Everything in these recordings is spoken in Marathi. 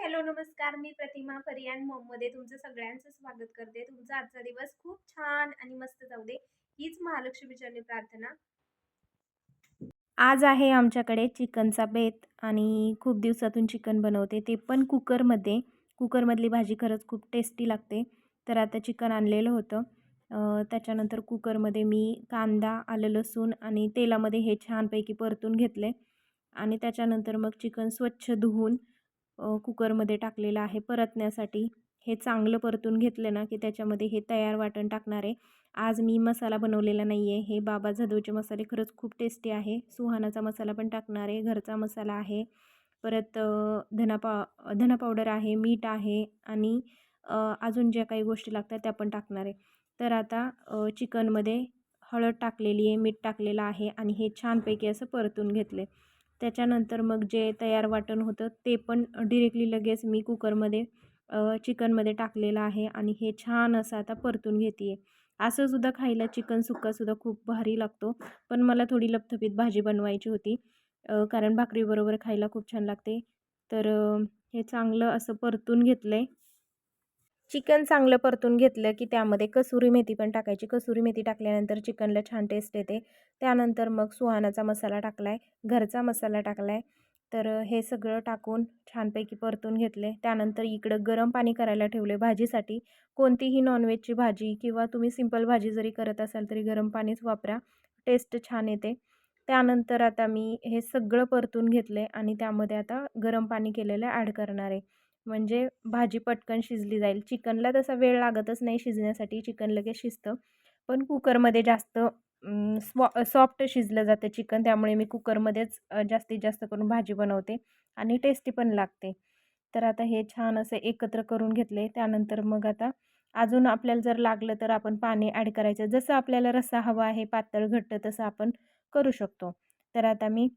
हॅलो नमस्कार. मी प्रतिमा परियान मॉममध्ये तुमचं सगळ्यांचं स्वागत करते. तुमचा आजचा दिवस खूप छान आणि मस्त जाऊ दे हीच महालक्ष्मीचरणी प्रार्थना. आज आहे आमच्याकडे चिकनचा बेत आणि खूप दिवसातून चिकन बनवते. ते पण कुकरमध्ये कुकरमधली भाजी खरंच खूप टेस्टी लागते. तर आता चिकन आणलेलं होतं. त्याच्यानंतर कुकरमध्ये मी कांदा आलं लसूण आणि तेलामध्ये हे छानपैकी परतून घेतले. आणि त्याच्यानंतर मग चिकन स्वच्छ धुवून कुकरमध्ये टाकलेलं आहे परतण्यासाठी. हे चांगलं परतून घेतलं ना की त्याच्यामध्ये हे तयार वाटण टाकणार आहे. आज मी मसाला बनवलेला नाही आहे हे बाबा जाधवचे मसाले खरंच खूप टेस्टी आहे. सुहानाचा मसाला पण टाकणार आहे. घरचा मसाला आहे. परत धना पा धना पावडर आहे मीठ आहे आणि अजून ज्या काही गोष्टी लागतात त्या पण टाकणार आहे. तर आता चिकनमध्ये हळद टाकलेली आहे मीठ टाकलेलं आहे आणि हे छानपैकी असं परतून घेतले त्याच्यानंतर मग जे तयार वाटण होतं ते पण डिरेक्टली लगेच मी कुकरमध्ये चिकनमध्ये टाकलेलं आहे आणि हे छान असं आता परतून घेते आहे असं सुद्धा खायला चिकन सुक्कासुद्धा खूप भारी लागतो. पण मला थोडी लपथपीत भाजी बनवायची होती. कारण भाकरीबरोबर खायला खूप छान लागते. तर हे चांगलं असं परतून घेतलं आहे चिकन चांगलं परतून घेतलं की त्यामध्ये कसुरी मेथी पण टाकायची. कसुरी मेथी टाकल्यानंतर चिकनला छान टेस्ट येते. त्यानंतर मग सुहानाचा मसाला टाकला आहे घरचा मसाला टाकला आहे तर हे सगळं टाकून छानपैकी परतून घेतले. त्यानंतर इकडं गरम पाणी करायला ठेवले भाजीसाठी. कोणतीही नॉनव्हेजची भाजी किंवा तुम्ही सिंपल भाजी जरी करत असाल तरी गरम पाणीच वापरा. टेस्ट छान येते. त्यानंतर आता मी हे सगळं परतून घेतले आणि त्यामध्ये आता गरम पाणी केलेलं ॲड करणार आहे. म्हणजे भाजी पटकन शिजली जाईल. चिकनला तसा वेळ लागतच नाही शिजण्यासाठी चिकन लगेच शिजतं. पण कुकरमध्ये जास्त स्वॉ सॉफ्ट शिजलं जातं चिकन त्यामुळे मी कुकरमध्येच जास्तीत जास्त करून भाजी बनवते आणि टेस्टी पण लागते. तर आता हे छान असं एकत्र करून घेतले. त्यानंतर मग आता अजून आपल्याला जर लागलं तर आपण पाणी ॲड करायचं. जसं आपल्याला रस्सा हवा आहे पातळ घट्ट तसं आपण करू शकतो. तर आता मी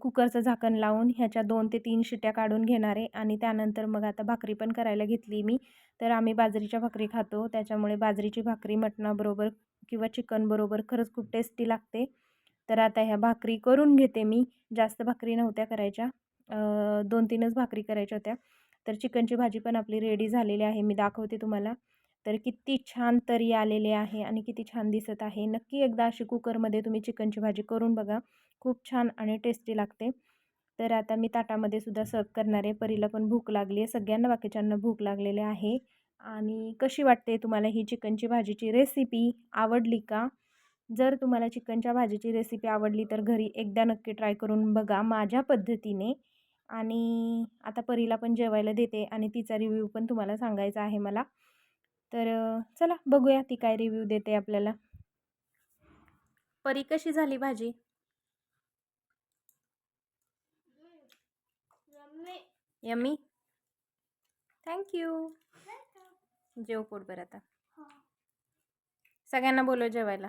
कुकरचं झाकण लावून ह्याच्या दोन ते तीन शिट्या काढून घेणार आहे आणि त्यानंतर मग आता भाकरी पण करायला घेतली मी. तर आम्ही बाजरीच्या भाकरी खातो. त्याच्यामुळे बाजरीची भाकरी मटणाबरोबर किंवा चिकनबरोबर खरंच खूप टेस्टी लागते. तर आता ह्या भाकरी करून घेते मी. जास्त भाकरी नव्हत्या करायच्या. दोन तीनच भाकरी करायच्या होत्या. तर चिकनची भाजी पण आपली रेडी झालेली आहे. मी दाखवते तुम्हाला. तर किती छान तरी आलेले आहे आणि किती छान दिसत आहे. नक्की एकदा अशी कुकरमध्ये तुम्ही चिकनची भाजी करून बघा. खूप छान आणि टेस्टी लागते. तर आता मी ताटामध्ये सुद्धा सर्व करणार आहे. परीला पण भूक लागली आहे. सगळ्यांना बाकीच्यांना भूक लागलेली आहे. आणि कशी वाटते तुम्हाला ही चिकनची भाजीची रेसिपी? आवडली का? जर तुम्हाला चिकनच्या भाजीची रेसिपी आवडली तर घरी एकदा नक्की ट्राय करून बघा माझ्या पद्धतीने. आणि आता परीला पण जेवायला देते आणि तिचा रिव्ह्यू पण तुम्हाला सांगायचा आहे मला. तर चला बघूया ती काय रिव्ह्यू देते आपल्याला. परी कशी झाली भाजी? यम्मी. थँक्यू जेव पोट बरं आता. सगळ्यांना बोलव जेवायला.